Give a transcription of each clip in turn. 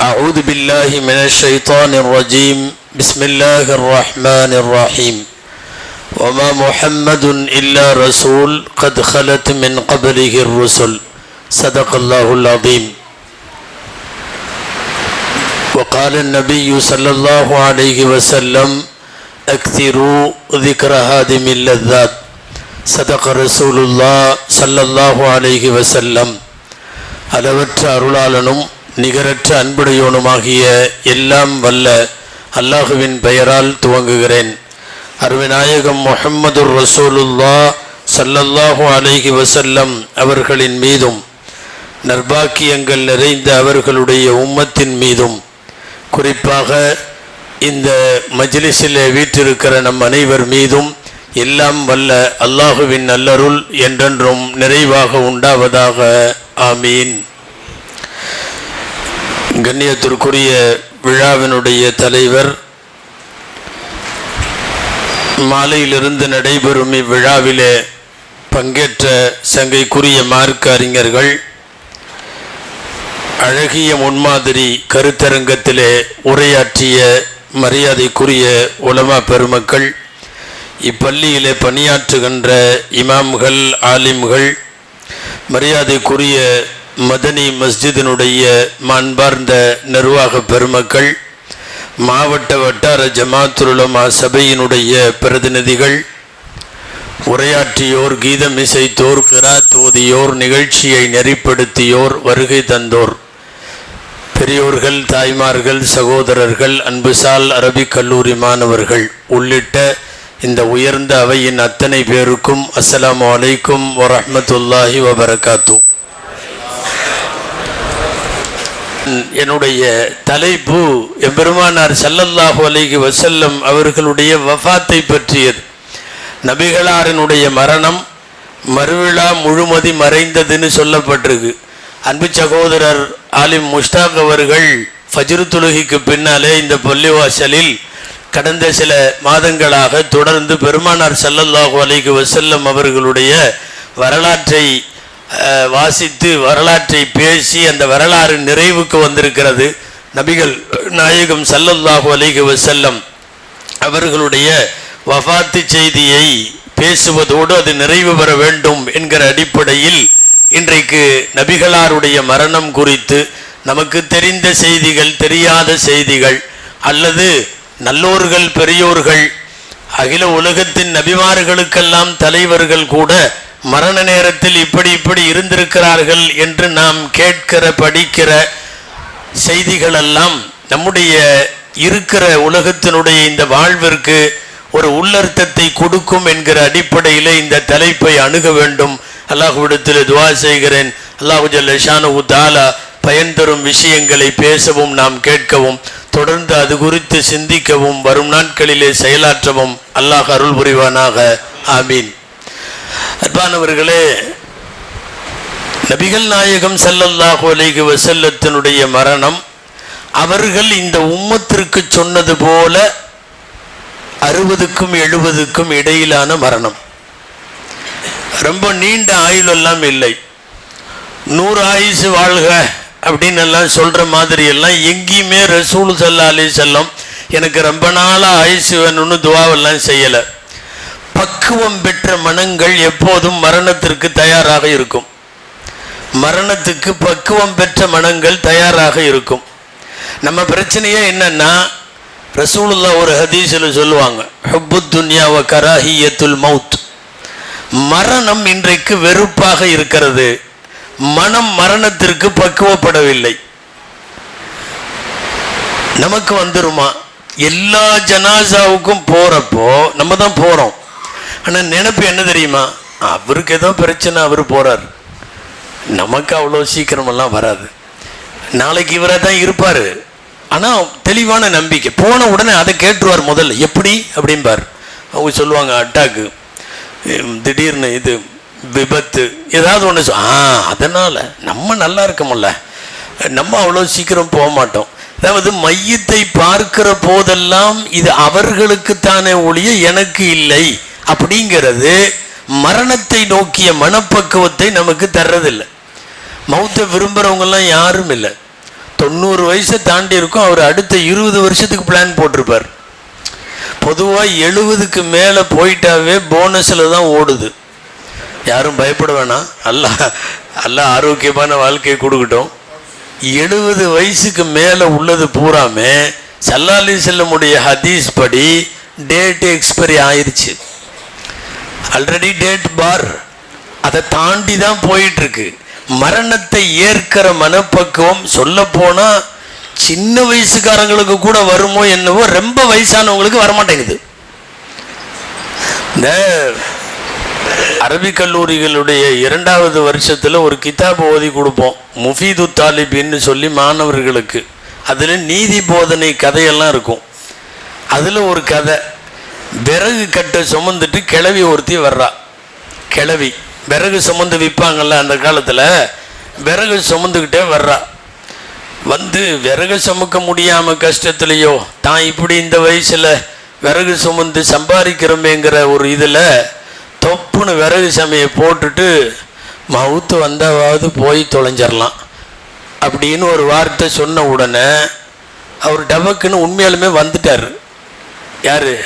أعوذ بالله من الشيطان الرجيم بسم الله الرحمن الرحيم وما محمد إلا رسول قد خلت من قبله الرسل صدق الله العظيم وقال النبي صلى الله عليه وسلم أكثروا ذكر هادم اللذات صدق رسول الله صلى الله عليه وسلم அளவற்ற அருளாளனும் நிகரற்ற அன்புடையோனுமாகிய எல்லாம் வல்ல அல்லாஹுவின் பெயரால் துவங்குகிறேன். அருவிநாயகம் முஹம்மதுர் ரசூலுல்லா சல்லல்லாஹு அலைஹி வசல்லம் அவர்களின் மீதும் நர்பாக்கியங்கள் நிறைந்த அவர்களுடைய உம்மத்தின் மீதும் குறிப்பாக இந்த மஜ்லிஸில் வீற்றிருக்கிற நம் அனைவர் மீதும் எல்லாம் வல்ல அல்லாஹுவின் நல்லருள் என்றென்றும் நிறைவாக உண்டாவதாக. ஆமீன். கண்ணியத்திற்குரிய விழாவினுடைய தலைவர் மாலையிலிருந்து நடைபெறும் இவ்விழாவிலே பங்கேற்ற சங்கைக்குரிய மார்க்க அறிஞர்கள் அழகிய முன்மாதிரி கருத்தரங்கத்திலே உரையாற்றிய மரியாதைக்குரிய உலமா பெருமக்கள் இப்பள்ளியிலே பணியாற்றுகின்ற இமாம்கள் ஆலிம்கள் மரியாதைக்குரிய மதனி மஸ்ஜிதினுடைய மாண்பார்ந்த நிர்வாக பெருமக்கள் மாவட்ட வட்டார ஜமாத்துலுலமா சபையினுடைய பிரதிநிதிகள் உரையாற்றியோர் கீதம் இசைத்தோர் கிராத் தோதியோர் நிகழ்ச்சியை நெறிப்படுத்தியோர் வருகை தந்தோர். பெரியோர்கள் தாய்மார்கள் சகோதரர்கள் அன்புசால் அரபிக் கல்லூரி மாணவர்கள் உள்ளிட்ட இந்த உயர்ந்த அவையின் அத்தனை பேருக்கும் அஸ்லாம் வலைக்கும் வரமத்துல்லாஹி வபரகாத்தூ என்னுடைய தலைப்பு எம்பெருமானார் ஸல்லல்லாஹு அலைகி வசல்லம் அவர்களுடைய வஃபாத்தை பற்றியது. நபிகளாரினுடைய மரணம் மறுவிழா முழுமதி மறைந்ததுன்னு சொல்லப்பட்டிருக்கு. அன்பு சகோதரர் ஆலிம் முஷ்டாக் அவர்கள் ஃபஜ்ரு தொழுகைக்கு பின்னாலே இந்த பள்ளிவாசலில் கடந்த சில மாதங்களாக தொடர்ந்து பெருமானார் ஸல்லல்லாஹு அலைஹி வசல்லம் அவர்களுடைய வரலாற்றை வாசித்து வரலாற்றை பேசி அந்த வரலாறு நிறைவுக்கு வந்திருக்கிறது. நபிகள் நாயகம் சல்லல்லாஹு அலிக வசல்லம் அவர்களுடைய வஃபாத்து செய்தியை பேசுவதோடு அது நிறைவு பெற வேண்டும் என்கிற அடிப்படையில் இன்றைக்கு நபிகளாருடைய மரணம் குறித்து நமக்கு தெரிந்த செய்திகள் தெரியாத செய்திகள் அல்லது நல்லோர்கள் பெரியோர்கள் அகில உலகத்தின் நபிமார்களுக்கெல்லாம் தலைவர்கள் கூட மரண நேரத்தில் இப்படி இப்படி இருந்திருக்கிறார்கள் என்று நாம் கேட்கிற படிக்கிற செய்திகளெல்லாம் நம்முடைய இருக்கிற உலகத்தினுடைய இந்த வாழ்விற்கு ஒரு உள்ளர்த்தத்தை கொடுக்கும் என்கிற அடிப்படையில் இந்த தலைப்பை அணுக வேண்டும். அல்லாஹுவிடத்தில் துவா செய்கிறேன். அல்லாஹு ஜல்லஷானு தாலா பயன் தரும் விஷயங்களை பேசவும் நாம் கேட்கவும் தொடர்ந்து அது குறித்து சிந்திக்கவும் வரும் நாட்களிலே செயலாற்றவும். அல்லாஹ் அருள் புரிவானாக. ஆமீன். அன்பானவர்களே நபிகள் நாயகம் ஸல்லல்லாஹு அலைகு வசல்லத்தினுடைய மரணம் அவர்கள் இந்த உம்மத்திற்கு சொன்னது போல அறுபதுக்கும் எழுபதுக்கும் இடையிலான மரணம். ரொம்ப நீண்ட ஆயுள் எல்லாம் இல்லை. நூறு ஆயுசு வாழ்க அப்படின்னு எல்லாம் சொல்கிற மாதிரி எல்லாம் எங்கேயுமே ரசூல் சல்லா அலி செல்லம் எனக்கு ரொம்ப நாளாக ஆயுசு வேணும்னு துவாவெல்லாம் செய்யலை. பக்குவம் பெற்ற மனங்கள் எப்போதும் மரணத்திற்கு தயாராக இருக்கும். மரணத்துக்கு பக்குவம் பெற்ற மனங்கள் தயாராக இருக்கும். நம்ம பிரச்சனையே என்னன்னா ரசூலுல்லா ஒரு ஹதீஸில் சொல்லுவாங்க ஹப்பு துன்யாவ கராஹியத்துல் மவுத். மரணம் இன்றைக்கு வெறுப்பாக இருக்கிறது. மனம் மரணத்திற்கு பக்குவப்படவில்லை. நமக்கு வந்துருமா? எல்லா ஜனாசாவுக்கும் போகிறப்போ நம்ம தான் போகிறோம் ஆனால் நினப்பு என்ன தெரியுமா? அவருக்கு ஏதோ பிரச்சனை அவர் போகிறார் நமக்கு அவ்வளோ சீக்கிரமெல்லாம் வராது. நாளைக்கு இவராக தான் இருப்பார். ஆனால் தெளிவான நம்பிக்கை. போன உடனே அதை கேட்டுருவார் முதல்ல. எப்படி? அப்படிம்பார். அவங்க சொல்லுவாங்க அட்டாக்கு திடீர்னு இது விபத்து ஏதாவது ஒன்று ஆ அதனால் நம்ம நல்லா இருக்கோம்ல. நம்ம அவ்வளோ சீக்கிரம் போக மாட்டோம். அதாவது மையத்தை பார்க்கிற போதெல்லாம் இது அவர்களுக்குத்தானே ஒழிய எனக்கு இல்லை. அப்படிங்கிறது மரணத்தை நோக்கிய மனப்பக்குவத்தை நமக்கு தர்றதில்லை. மௌத்தை விரும்புகிறவங்கெல்லாம் யாரும் இல்லை. தொண்ணூறு வயசை தாண்டி இருக்கும் அவர் அடுத்த இருபது வருஷத்துக்கு பிளான் போட்டிருப்பார். பொதுவாக எழுபதுக்கு மேலே போயிட்டாவே போனஸில் தான் ஓடுது. யாரும் பயப்பட வேணாம். அல்ல அல்லாஹ் ஆரோக்கியமான வாழ்க்கையை கொடுக்கட்டும். எழுபது வயசுக்கு மேலே உள்ளது பூராமே சல்லாலி செல்லமுடைய ஹதீஸ் படி டேட் எக்ஸ்பைரி ஆயிடுச்சு ஆல்ரெடி டேட் பார் அதை தாண்டி தான் போயிட்டுருக்கு. மரணத்தை ஏற்கிற மனப்பக்குவம் சொல்லப்போனால் சின்ன வயசுக்காரங்களுக்கு கூட வருமோ என்னவோ ரொம்ப வயசானவங்களுக்கு வரமாட்டேங்குது. இந்த அரபிக் கல்லூரிகளுடைய இரண்டாவது வருஷத்தில் ஒரு கிதாப் ஓதி கொடுப்போம். முஃபீது தாலிபின்னு சொல்லி மாணவர்களுக்கு. அதில் நீதி போதனை கதையெல்லாம் இருக்கும். அதில் ஒரு கதை. விறகு கட்டை சுமந்துட்டு கிளவி ஒருத்தி வர்றா. கிளவி விறகு சுமந்து விற்பாங்கல்ல அந்த காலத்தில். விறகு சுமந்துக்கிட்டே வர்றா. வந்து விறகு சுமக்க முடியாமல் கஷ்டத்துலையோ தான் இப்படி இந்த வயசில் விறகு சுமந்து சம்பாதிக்கிறோமேங்கிற ஒரு இதில் தொப்புன்னு விறகு சமையை போட்டுட்டு மவுத்து வந்தாவது போய் தொலைஞ்சிடலாம் அப்படின்னு ஒரு வார்த்தை சொன்ன உடனே அவர் டபக்குன்னு உண்மையாலுமே வந்துட்டார். யாரு?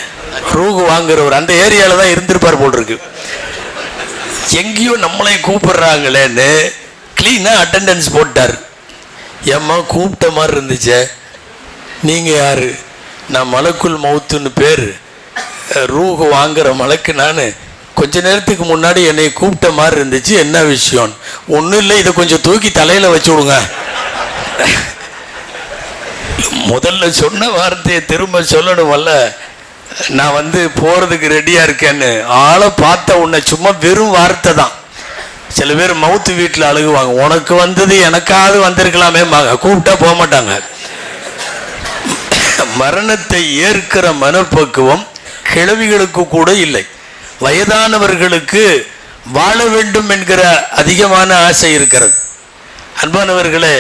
ரூகு வாங்குறவர். அந்த ஏரியாவில் தான் இருந்திருப்பார் போல் இருக்கு எங்கேயோ நம்மளையும் கூப்பிடுறாங்களேன்னு க்ளீனாக அட்டெண்டன்ஸ் போட்டார். ஏம்மா கூப்பிட்ட மாதிரி இருந்துச்சே. நீங்கள் யார்? நான் மலக்குள் மவுத்துன்னு பேர். ரூகு வாங்குற மலக்கு நான். கொஞ்ச நேரத்துக்கு முன்னாடி என்னை கூப்பிட்ட மாதிரி இருந்துச்சு. என்ன விஷயம்? ஒன்றும் இல்லை இதை கொஞ்சம் தூக்கி தலையில் வச்சு விடுங்க. முதல்ல சொன்ன வார்த்தையை திரும்ப சொல்லணும்ல நான் வந்து போகிறதுக்கு ரெடியாக இருக்கேன்னு. ஆளை பார்த்த உன்னை சும்மா வெறும் வார்த்தை தான். சில பேர் மவுத்து வீட்டில் அழுகுவாங்க. உனக்கு வந்தது எனக்காவது வந்திருக்கலாமே கூப்பிட்டா போக மாட்டாங்க. மரணத்தை ஏற்கிற மனப்பக்குவம் கிழவிகளுக்கு கூட இல்லை. வயதானவர்களுக்கு வாழ வேண்டும் என்கிற அதிகமான ஆசை இருக்கிறது. அன்பானவர்களே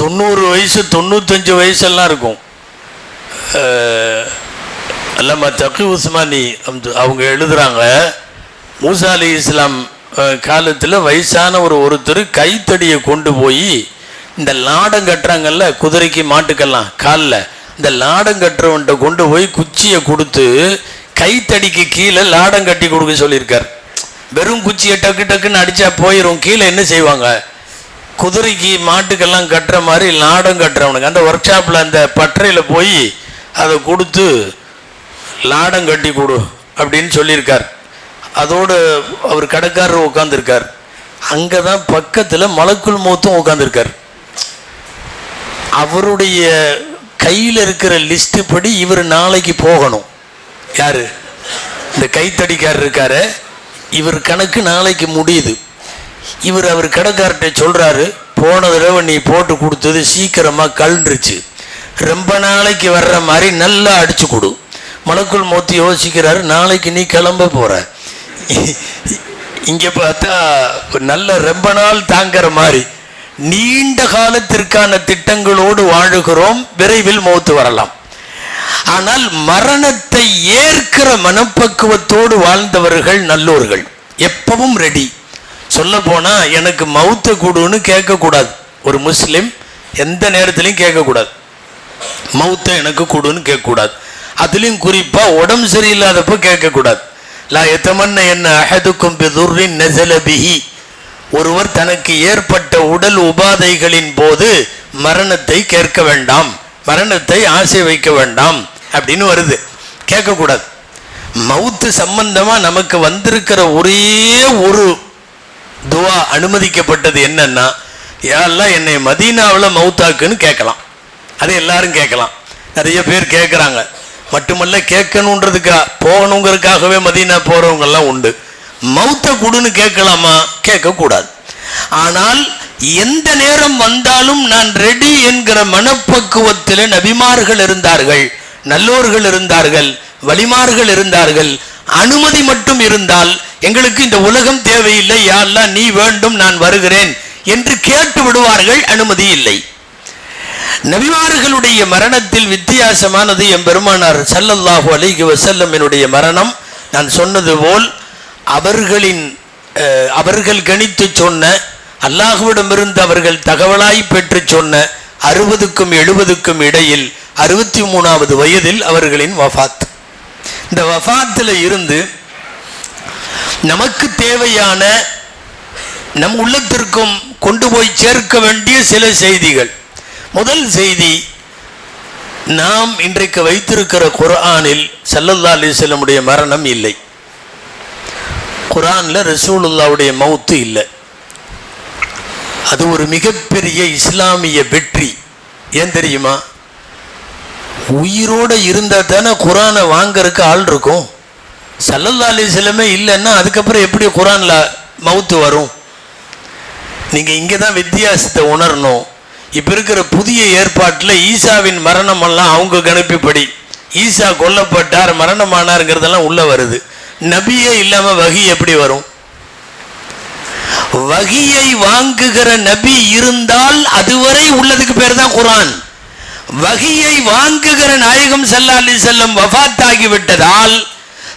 தொண்ணூறு வயசு தொண்ணூத்தஞ்சு வயசெல்லாம் இருக்கும். அஹ், அல்லாமா உஸ்மானி அவங்க எழுதுறாங்க மூசா அலி இஸ்லாம் காலத்தில் வயசான ஒரு ஒருத்தர் கைத்தடியை கொண்டு போய் இந்த லாடம் கட்டுறாங்கல்ல குதிரைக்கு மாட்டுக்கெல்லாம் காலில் இந்த லாடம் கட்டுறவன்ட்ட கொண்டு போய் குச்சியை கொடுத்து கைத்தடிக்கு கீழே லாடம் கட்டி கொடுக்க சொல்லியிருக்கார். வெறும் குச்சியை டக்கு டக்குன்னு அடித்தா போயிடும் கீழே என்ன செய்வாங்க? குதிரைக்கு மாட்டுக்கெல்லாம் கட்டுற மாதிரி லாடம் கட்டுறவனுக்கு அந்த ஒர்க் ஷாப்பில் அந்த பட்டறையில் போய் அதை கொடுத்து லாடம் கட்டி கொடு அப்படின்னு சொல்லியிருக்கார். அதோடு அவர் கடைக்காரர் உட்காந்துருக்கார் அங்கே தான் பக்கத்தில் மலக்குள் மூத்தும் உட்காந்துருக்கார் அவருடைய கையில் இருக்கிற லிஸ்ட்டு படி இவர் நாளைக்கு போகணும். யார்? இந்த கைத்தடிக்காரர் இருக்காரு. இவர் கணக்கு நாளைக்கு முடியுது. இவர் அவர் கடைக்கார்ட்ட சொல்றாரு போன தடவை நீ போட்டு கொடுத்தது சீக்கிரமா கழுந்துருச்சு ரொம்ப நாளைக்கு வர்ற மாதிரி நல்லா அடிச்சு கொடு. மலக்குள் மோத்தி யோசிக்கிறாரு நாளைக்கு நீ கிளம்ப போற. இங்க பார்த்தா நல்ல ரொம்ப நாள் தாங்குற மாதிரி. நீண்ட காலத்திற்கான திட்டங்களோடு வாழுகிறோம். விரைவில் மௌத்து வரலாம். ஆனால் மரணத்தை ஏற்கிற மனப்பக்குவத்தோடு வாழ்ந்தவர்கள் நல்லோர்கள். எப்பவும் ரெடி சொல்ல போனா எனக்கு மௌத்த கூடுன்னு கேட்கக்கூடாது ஒரு முஸ்லீம் எந்த நேரத்திலையும் கேட்கக்கூடாது மௌத்த எனக்கு கொடுன்னு கேட்கக்கூடாது அதுலேயும் குறிப்பாக உடம்பு சரியில்லாதப்ப கேட்கக்கூடாது லா எத்தமன்ன என்ன அஹதுக்கும் பிதுர்ரின் நஸல ஒருவர் தனக்கு ஏற்பட்ட உடல் உபாதைகளின் போது மரணத்தை கேட்க வேண்டாம். மரணத்தை ஆசை வைக்க வேண்டாம் அப்படின்னு வருது. கேட்கக்கூடாது மவுத்து சம்பந்தமாக நமக்கு வந்திருக்கிற ஒரே ஒரு துவா அனுமதிக்கப்பட்டது என்னன்னா யாரெல்லாம் என்னை மதீனாவில் மவுத்தாக்குன்னு கேட்கலாம். அது எல்லாரும் கேட்கலாம். நிறைய பேர் கேட்குறாங்க. மட்டுமல்ல கேட்கணுன்றதுக்கா போகணுங்கிறதுக்காகவே மதீனா போறவங்க எல்லாம் உண்டு. மௌத்த குடுன்னு கேட்கலாமா? கேட்கக்கூடாது. ஆனால் எந்த நேரம் வந்தாலும் நான் ரெடி என்கிற மனப்பக்குவத்தில் நபிமார்கள் இருந்தார்கள் நல்லோர்கள் இருந்தார்கள் வலிமார்கள் இருந்தார்கள் அனுமதி மட்டும் இருந்தால் எங்களுக்கு இந்த உலகம் தேவையில்லை. யாரெல்லாம் நீ வேண்டும் நான் வருகிறேன் என்று கேட்டு விடுவார்கள் அனுமதி இல்லை. நபிமார்களுடைய மரணத்தில் வித்தியாசமானது என் பெருமானார் சல்லல்லாஹு அலிகி வஸல்லம் என்னுடைய மரணம். நான் சொன்னது போல் அவர்களின் அஹ், அவர்கள் கணித்து சொன்ன அல்லாஹுவிடமிருந்து அவர்கள் தகவலாய் பெற்று சொன்ன அறுபதுக்கும் எழுபதுக்கும் இடையில் அறுபத்தி மூணாவது வயதில் அவர்களின் வஃபாத் இந்த வஃத்தில் இருந்து நமக்கு தேவையான நம் உள்ளத்திற்கும் கொண்டு போய் சேர்க்க வேண்டிய சில செய்திகள். முதல் செய்தி நாம் இன்றைக்கு வைத்திருக்கிற குரானில் சல்லல்லா அலிஸ்லமுடைய மரணம் இல்லை. குரானில் ரசூலுல்லாவுடைய மவுத்து இல்லை. அது ஒரு மிகப்பெரிய இஸ்லாமிய வெற்றி. ஏன் தெரியுமா? உயிரோட இருந்தால் தானே குரானை வாங்கறதுக்கு ஆள் இருக்கும். சல்லல்லா அலிஸ்லமே இல்லைன்னா அதுக்கப்புறம் எப்படி குரானில் மவுத்து வரும்? நீங்கள் இங்கே தான் வித்தியாசத்தை உணரணும். இப்போ இருக்கிற புதிய ஏற்பாட்டில் ஈசாவின் மரணமெல்லாம் அவங்க கணிப்புப்படி. ஈசா கொல்லப்பட்டார் மரணமானாருங்கிறதெல்லாம் உள்ளே வருது. நபியே இல்லாமல் வகி எப்படி வரும்? வகியை வாங்குகிற நபி இருந்தால் அதுவரை உள்ளதுக்கு பேர் தான் குரான். வகியை வாங்குகிற நாயகம் செல்லாலி செல்லம் வஃபாத் ஆகிவிட்டதால்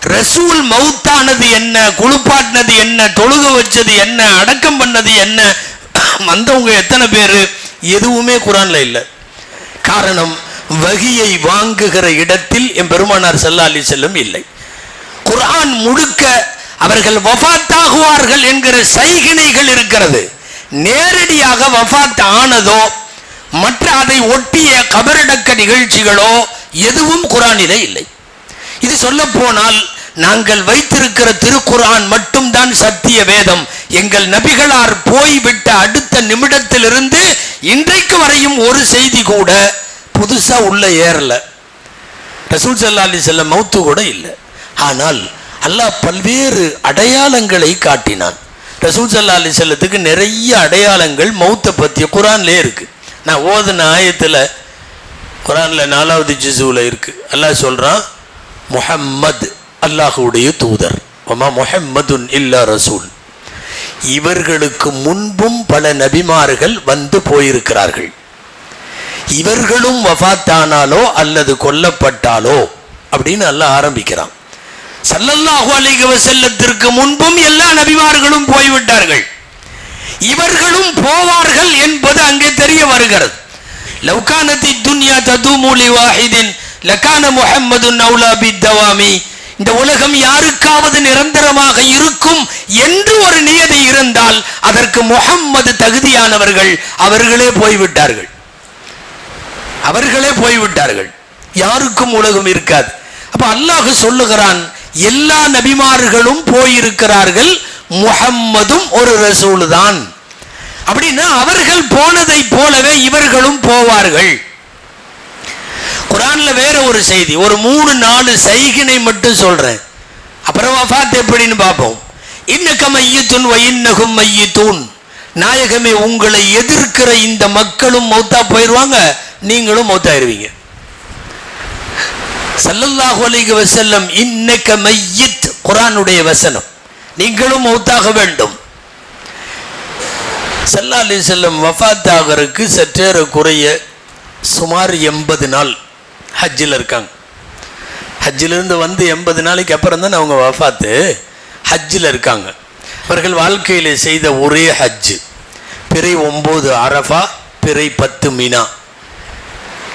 ரசூல் மவுத்தானது என்ன குளிப்பாட்டினது என்ன தொழுக வச்சது என்ன அடக்கம் பண்ணது என்ன வந்தவங்க எத்தனை பேர்? எதுவுமே குரான்ல இல்லை. காரணம் வகியை வாங்குகிற இடத்தில் என் பெருமானார் செல்லாலி செல்லும் இல்லை. குரான் முழுக்க அவர்கள் வஃபாத்தாகுவார்கள் என்கிற சைகினைகள் இருக்கிறது. நேரடியாக வஃத் ஆனதோ மற்ற அதை ஒட்டிய கபரடக்க நிகழ்ச்சிகளோ எதுவும் குரானிலே இல்லை. இது சொல்ல போனால் நாங்கள் வைத்திருக்கிற திருக்குரான் மட்டும்தான் சத்திய வேதம். எங்கள் நபிகளார் போய்விட்ட அடுத்த நிமிடத்திலிருந்து இன்றைக்கு வரையும் ஒரு செய்தி கூட புதுசா உள்ள ஏறல. ரசூல் சல்லா அலி செல்லம் மௌத்து கூட இல்லை. ஆனால் அல்லாஹ் பல்வேறு அடையாளங்களை காட்டினான். ரசூல் சல்லா அலி செல்லத்துக்கு நிறைய அடையாளங்கள் மௌத்தை பற்றிய குரான்லே இருக்கு. நான் ஓதுன ஆயத்தில் குரானில் நாலாவது ஜிசுவில் இருக்கு. அல்லாஹ் சொல்கிறான் முஹம்மது அல்லாஹுடைய தூதர். ஒமா முஹம்மதுன் இல்லா ரசூல். இவர்களுக்கு முன்பும் பல நபிமார்கள் வந்து போயிருக்கிறார்கள். இவர்களும் வஃபாத்தானாலோ அல்லது கொல்லப்பட்டாலோ அப்படின்னு அல்லாஹ் ஆரம்பிக்கிறான். சல்லல்லாஹு அலைஹி செல்லத்திற்கு முன்பும் எல்லா நபிமார்களும் போய்விட்டார்கள். இவர்களும் போவார்கள் என்பது அங்கே தெரிய வருகிறது. லவ்கானத்தி துன்யா ததுமூலி வாஹிதின் லக்கான முஹம்மதுன் நௌலாபி தவாமி இந்த உலகம் யாருக்காவது நிரந்தரமாக இருக்கும் என்று ஒரு நியதி இருந்தால் அதற்கு முகம்மது தகுதியானவர்கள் அவர்களே போய்விட்டார்கள். அவர்களே போய்விட்டார்கள். யாருக்கும் உலகம் இருக்காது. அப்ப அல்லாஹ் சொல்லுகிறான் எல்லா நபிமார்களும் போயிருக்கிறார்கள் முகம்மதும் ஒரு ரசூல் தான் அப்படின்னா அவர்கள் போனதை போலவே இவர்களும் போவார்கள். குரான்ல வேற ஒரு செய்தி ஒரு மூணு நாலு சைகினை மட்டும் சொல்றேன். அப்புறம் வஃபாத் எப்படின்னு பார்ப்போம். இன்னக்க மையத்துன் வயின்னகும் மையத்தூன். நாயகமே உங்களை எதிர்க்கிற இந்த மக்களும் மௌத்தா போயிடுவாங்க நீங்களும் மௌத்தாயிருவீங்க. சல்லல்லாஹு அலைஹி வசல்லம் இன்னக்க மையித் குரானுடைய வசனம். நீங்களும் மௌத்தாக வேண்டும். சல்லா அலி செல்லம் வஃபாத்தாகருக்கு சற்றேற குறைய சுமார் எண்பது நாள். ஹஜ்ஜில் இருக்காங்க. ஹஜ்ஜிலிருந்து வந்து எண்பது நாளைக்கு அப்புறம் தான் அவங்க வஃபாத்து? ஹஜ்ஜில் இருக்காங்க. அவர்கள் வாழ்க்கையில் செய்த ஒரே ஹஜ்ஜு. பிறை ஒம்பது அரஃபா பிறை பத்து மீனா.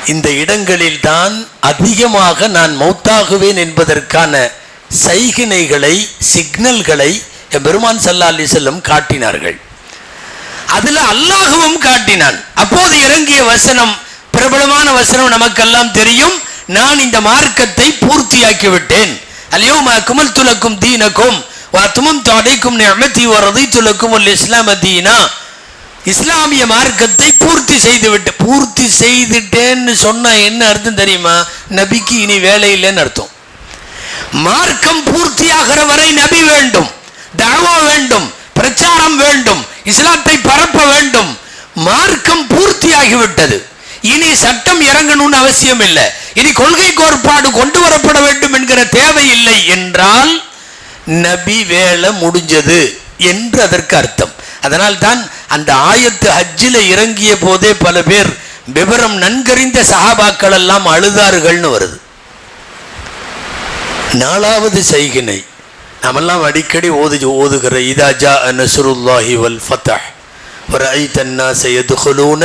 இந்த இடங்களில் தான் அதிகமாக நான் மௌத்தாகுவேன் என்பதற்கான சைகினைகளை சிக்னல்களை என் பெருமான் சல்லா அலி செல்லம் காட்டினார்கள். அதில் அல்லாஹுவும் காட்டினான். அப்போது இறங்கிய வசனம் பிரபலமான வசனம் நமக்கெல்லாம் தெரியும். நான் இந்த மார்க்கத்தை பூர்த்தியாக்கி விட்டேன் அல்யோம குமல் துலக்கும் தீனக்கும் வாத்துமும் தொடைக்கும் நியமத்தி வரதை துலக்கும் இஸ்லாம தீனா. இஸ்லாமிய மார்க்கத்தை பூர்த்தி செய்து விட்டு பூர்த்தி செய்துட்டேன்னு சொன்னா என்ன அர்த்தம் தெரியுமா? நபிக்கு இனி வேலை இல்லைன்னு அர்த்தம். மார்க்கம் பூர்த்தியாகிற வரை நபி வேண்டும் தவா வேண்டும் பிரச்சாரம் வேண்டும் இஸ்லாத்தை பரப்ப வேண்டும். மார்க்கம் பூர்த்தியாகிவிட்டது. இனி சட்டம் இறங்கணும்னு அவசியம் இல்லை இனி கொள்கை கோட்பாடு கொண்டு வரப்பட வேண்டும் என்கிற தேவை இல்லை என்றால் நபி வேலை முடிஞ்சது என்று அதற்கு அர்த்தம். அதனால் தான் அந்த ஆயத்து ஹஜ்ஜில் இறங்கிய போதே பல பேர் விவரம் நன்கறிந்த சகாபாக்கள் எல்லாம் அழுதார்கள்னு வருது. நாலாவது செய்கினை. நாமெல்லாம் அடிக்கடி ஓது ஓதுகிற இதாஜா நசுருல்லாஹி வல் ஃபத்தஹ் ஒரு ஐ தன்னா செய்யது கொலூன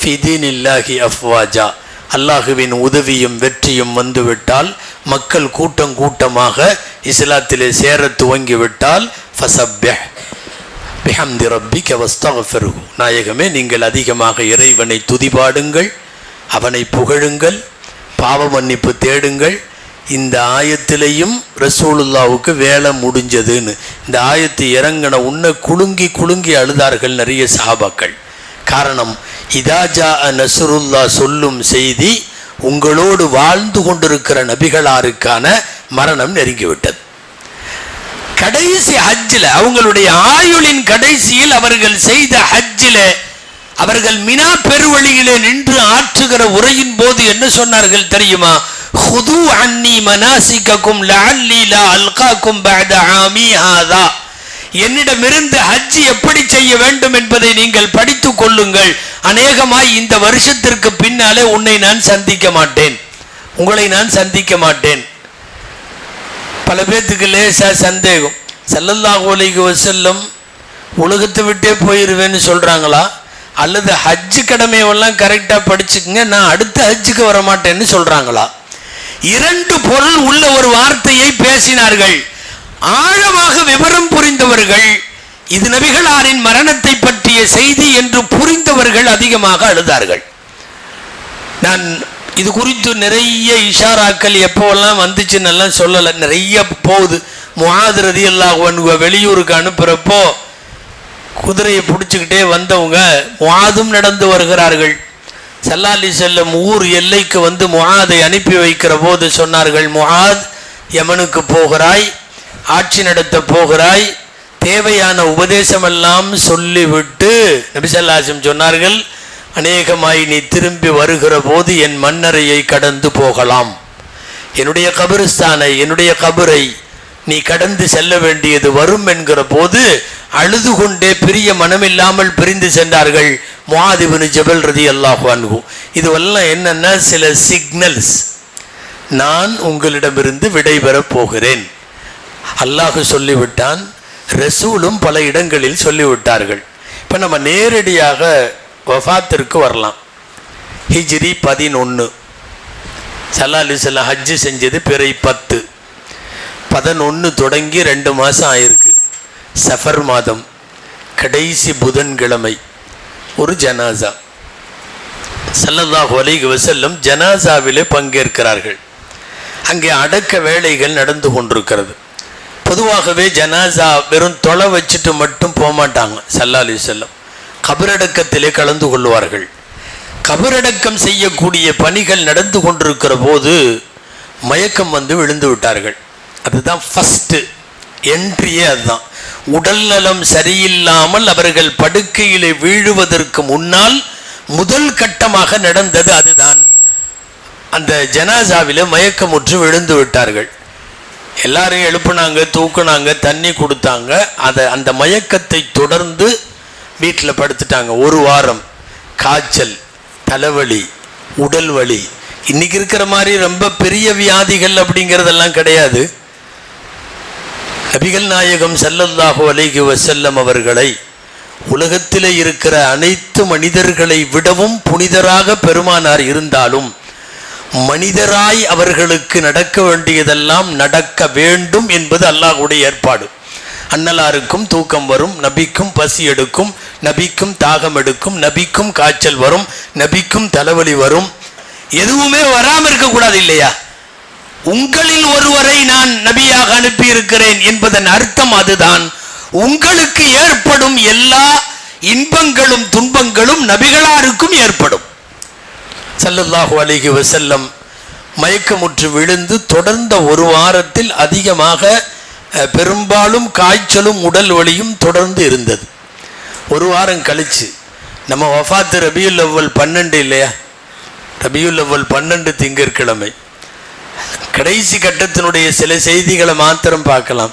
ஃபிதீனில்லாஹி அஃப்வாஜா அல்லாஹுவின் உதவியும் வெற்றியும் வந்துவிட்டால் மக்கள் கூட்டம் கூட்டமாக இஸ்லாத்திலே சேர துவங்கிவிட்டால் ஃபசப்பெஹ். பிஹம்தி ரப்பி கவஸ்தஃபெருகு நாயகமே நீங்கள் அதிகமாக இறைவனை துதிபாடுங்கள் அவனை புகழுங்கள் பாவ மன்னிப்பு தேடுங்கள். இந்த ஆயத்திலையும் ரசூலுல்லாவுக்கு வேலை முடிஞ்சதுன்னு. இந்த ஆயத்து இறங்கின உன்ன குலுங்கி குலுங்கி அழுதார்கள் நிறைய சாபாக்கள் காரணம். இதாஜா நசுருல்லா சொல்லும் செய்தி உங்களோடு வாழ்ந்து கொண்டிருக்கிற நபிகளாருக்கான மரணம் நெருங்கிவிட்டது. கடைசி ஹஜ்ஜில் அவங்களுடைய ஆயுளின் கடைசியில் அவர்கள் செய்த ஹஜ்ஜில் அவர்கள் மினா பெருவழியிலே நின்று ஆற்றுகிற உரையின் போது என்ன சொன்னார்கள் தெரியுமா? ஹுது அன்னி மனாசிக்கும் லஅல்லி லா அல்காக்கும் பஅத ஆமி ஹாதா. என்னிடமிருந்து ஹஜ் எப்படி செய்ய வேண்டும் என்பதை நீங்கள் படித்துக் கொள்ளுங்கள். அநேகமாய் இந்த வருஷத்திற்கு பின்னாலே உன்னை நான் சந்திக்க மாட்டேன். உங்களை நான் சந்திக்க மாட்டேன். பல பேர்த்துக்கு லேசா சந்தேகம். ஸல்லல்லாஹு செல்லும் உலகத்தை விட்டே போயிடுவேன்னு சொல்றாங்களா? அல்லது ஹஜ்ஜு கடமையெல்லாம் கரெக்டாக படிச்சுக்குங்க நான் அடுத்த ஹஜ்ஜுக்கு வர மாட்டேன்னு சொல்றாங்களா? இரண்டு பொருள் உள்ள ஒரு வார்த்தையை பேசினார்கள். ஆழமாக விவரம் புரிந்தவர்கள் இது நபிகளாரின் மரணத்தை பற்றிய செய்தி என்று புரிந்தவர்கள் அதிகமாக அழுதார்கள். நான் இது குறித்து நிறைய இஷாராக்கள் எப்போவெல்லாம் வந்துச்சுன்னு எல்லாம் சொல்லலை. நிறைய போகுது. முகாது ரதி அல்லாஹ் வெளியூருக்கு அனுப்புகிறப்போ குதிரையை பிடிச்சிக்கிட்டே வந்தவங்க முகாதும் நடந்து வருகிறார்கள். சல்லாலி செல்லும் ஊர் எல்லைக்கு வந்து முகாதை அனுப்பி வைக்கிற போது சொன்னார்கள் முகாத் யமனுக்கு போகிறாய் ஆட்சி நடத்த போகிறாய். தேவையான உபதேசமெல்லாம் சொல்லிவிட்டு நபிசல்லாசம் சொன்னார்கள் அநேகமாய் நீ திரும்பி வருகிற போது என் மன்னரையை கடந்து போகலாம். என்னுடைய கபிரிஸ்தானை என்னுடைய கபரை நீ கடந்து செல்ல வேண்டியது வரும் என்கிற போது அழுது கொண்டே பிரிய மனமில்லாமல் பிரிந்து சென்றார்கள் முஆதிபின் ஜபல் ரதி அல்லாஹ் அன்ஹு. இதுவெல்லாம் என்னென்ன சில சிக்னல்ஸ். நான் உங்களிடமிருந்து விடைபெறப் போகிறேன். அல்லாஹ் சொல்லிவிட்டான் ரசூலும் பல இடங்களில் சொல்லிவிட்டார்கள். இப்போ நம்ம நேரடியாக வஃபாத்திற்கு வரலாம். ஹிஜ்ரி பதினொன்று சல்லா அலிசல்லாம் ஹஜ்ஜு செஞ்சது பிறை பத்து. பதினொன்று தொடங்கி ரெண்டு மாதம் ஆயிருக்கு. சஃபர் மாதம் கடைசி புதன்கிழமை ஒரு ஜனாசா. சல்லல்லாஹ் அலைஹி வஸல்லம் ஜனாசாவிலே பங்கேற்கிறார்கள். அங்கே அடக்க வேலைகள் நடந்து கொண்டிருக்கிறது. பொதுவாகவே ஜனாசா வெறும் தொலை வச்சுட்டு மட்டும் போக மாட்டாங்க சல்லா அலி செல்லம் கபரடக்கத்திலே கலந்து கொள்வார்கள். கபரடக்கம் செய்யக்கூடிய பணிகள் நடந்து கொண்டிருக்கிற போது மயக்கம் வந்து விழுந்து விட்டார்கள். அதுதான் ஃபஸ்ட்டு என்ட்ரியே அதுதான். உடல் நலம் சரியில்லாமல் அவர்கள் படுக்கையிலே வீழுவதற்கு முன்னால் முதல் கட்டமாக நடந்தது அதுதான். அந்த ஜனாசாவில் மயக்கமுற்று விழுந்து விட்டார்கள். எல்லாரையும் எழுப்புனாங்க தூக்குனாங்க தண்ணி கொடுத்தாங்க. அதை அந்த மயக்கத்தை தொடர்ந்து வீட்டில் படுத்துட்டாங்க. ஒரு வாரம். காய்ச்சல் தலைவலி உடல் வலி. இன்னைக்கு இருக்கிற மாதிரி ரொம்ப பெரிய வியாதிகள் அப்படிங்கிறதெல்லாம் கிடையாது. நபிகள் நாயகம் ஸல்லல்லாஹு அலைஹி வசல்லம் அவர்களை உலகத்தில் இருக்கிற அனைத்து மனிதர்களை விடவும் புனிதராக பெருமானார் இருந்தாலும் மனிதராய் அவர்களுக்கு நடக்க வேண்டியதெல்லாம் நடக்க வேண்டும் என்பது அல்லாஹுடைய ஏற்பாடு. அன்னலாருக்கும் தூக்கம் வரும் நபிக்கும் பசி எடுக்கும் நபிக்கும் தாகம் எடுக்கும் நபிக்கும் காய்ச்சல் வரும் நபிக்கும் தலைவலி வரும். எதுவுமே வராமல் இருக்கக்கூடாது இல்லையா? உங்களில் ஒருவரை நான் நபியாக அனுப்பியிருக்கிறேன் என்பதன் அர்த்தம் அதுதான். உங்களுக்கு ஏற்படும் எல்லா இன்பங்களும் துன்பங்களும் நபிகளாருக்கும் ஏற்படும். சல்லல்லாஹு அலிகி வசல்லம் மயக்கமுற்று விழுந்து தொடர்ந்த ஒரு வாரத்தில் அதிகமாக பெரும்பாலும் காய்ச்சலும் உடல் வலியும் தொடர்ந்து இருந்தது. ஒரு வாரம் கழிச்சு நம்ம வஃபாத்து ரபியுல் அவ்வல் பன்னெண்டு இல்லையா? ரபியுல் அவ்வல் பன்னெண்டு திங்கட்கிழமை. கடைசி கட்டத்தினுடைய சில செய்திகளை மாத்திரம் பார்க்கலாம்.